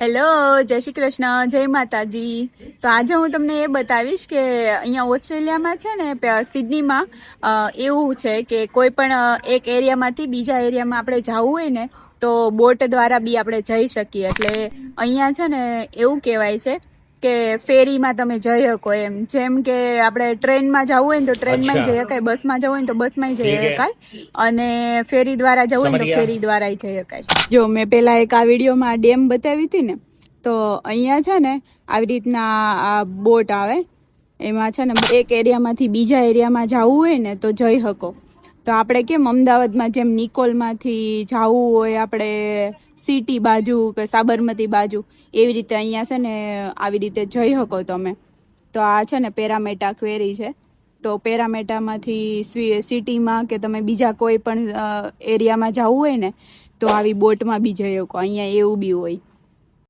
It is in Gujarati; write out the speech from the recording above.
હેલો જય શ્રી કૃષ્ણ, જય માતાજી. તો આજે હું તમને એ બતાવીશ કે અહીંયા ઓસ્ટ્રેલિયામાં છે ને સિડનીમાં એવું છે કે કોઈ પણ એક એરિયામાંથી બીજા એરિયામાં આપણે જવું હોય ને, તો બોટ દ્વારા બી આપણે જઈ શકીએ. એટલે અહીંયા છે ને, એવું કહેવાય છે કે ફેરીમાં તમે જઈ શકો એમ. જેમ કે આપણે ટ્રેનમાં જવું હોય ને તો ટ્રેનમાં. જઈ શકાય બસમાં જવું હોય ને તો બસમાં જઈ શકાય અને ફેરી દ્વારા જવું હોય ને તો ફેરી દ્વારા જઈ શકાય જો મેં પહેલાં એક આ વિડીયોમાં ડેમ બતાવી હતી ને તો અહીંયા છે ને આવી રીતના આ બોટ આવે. એમાં છે ને એક એરિયામાંથી બીજા એરિયામાં જવું હોય ને તો જઈ શકો. તો આપણે કેમ અમદાવાદમાં જેમ નિકોલમાંથી જવું હોય આપણે સિટી બાજુ કે સાબરમતી બાજુ, એવી રીતે અહીંયા છે ને આવી રીતે જઈ શકો તમે. તો આ છે ને પેરામેટા ક્વેરી છે. તો પેરામેટામાંથી સિટીમાં કે તમે બીજા કોઈ પણ એરિયામાં જવું હોય ને, તો આવી બોટમાં બી જઈ શકો. અહીંયા એવું બી હોય.